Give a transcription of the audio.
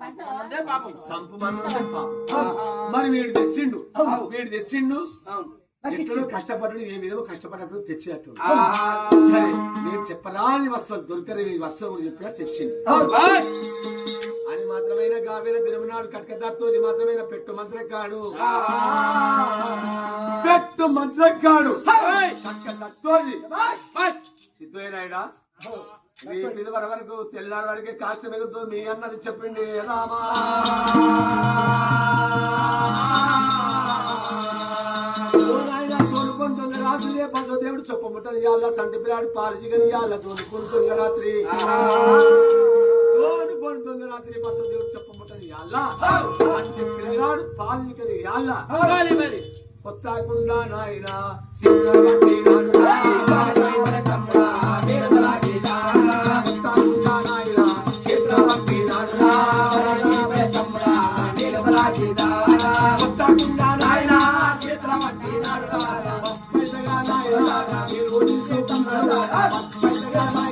అదే పాపం. సంపు మన్నదే పాపం. మరి వీడు తెచ్చిండు. వీడు తెచ్చిండు. అవును. ఎక్కడో కష్టపడ్డాడు ఏ విధంగా కష్టపడ్డప్పుడు తెచ్చినట్టు. సరే నేను చెప్పరాని వస్తువులు దొరకని వస్తువులు కూడా చెప్పినా తెచ్చింది! అని మాత్రమైన గావేల దినమనాడు కటకదాత్తోజి మాత్రమైన పెట్టు మంత్రకాడు పెట్టు మంత్రకాడు ఏయ్! కటకదాత్తోజి వర వరకు తెల్లారి వరకే కాష్ట మిగులుతుంది మీ అన్నది చెప్పిండి రామా. తోలుకుంటున్న రాత్రి బసవదేవుడు చొప్పముట్టని ఇవాళ సంటి పిల్లాడు పాలిజిగని ఇవాళ తోలుకుంటున్న రాత్రి. తోలుకొని దొంగ రాత్రి బసవదేవుడు చొప్పముట్టని ఇవాళ సంటి పిల్లాడు పాలిజిగని ఇవాళ కొత్తకుండా నాయన కొత్తకుండా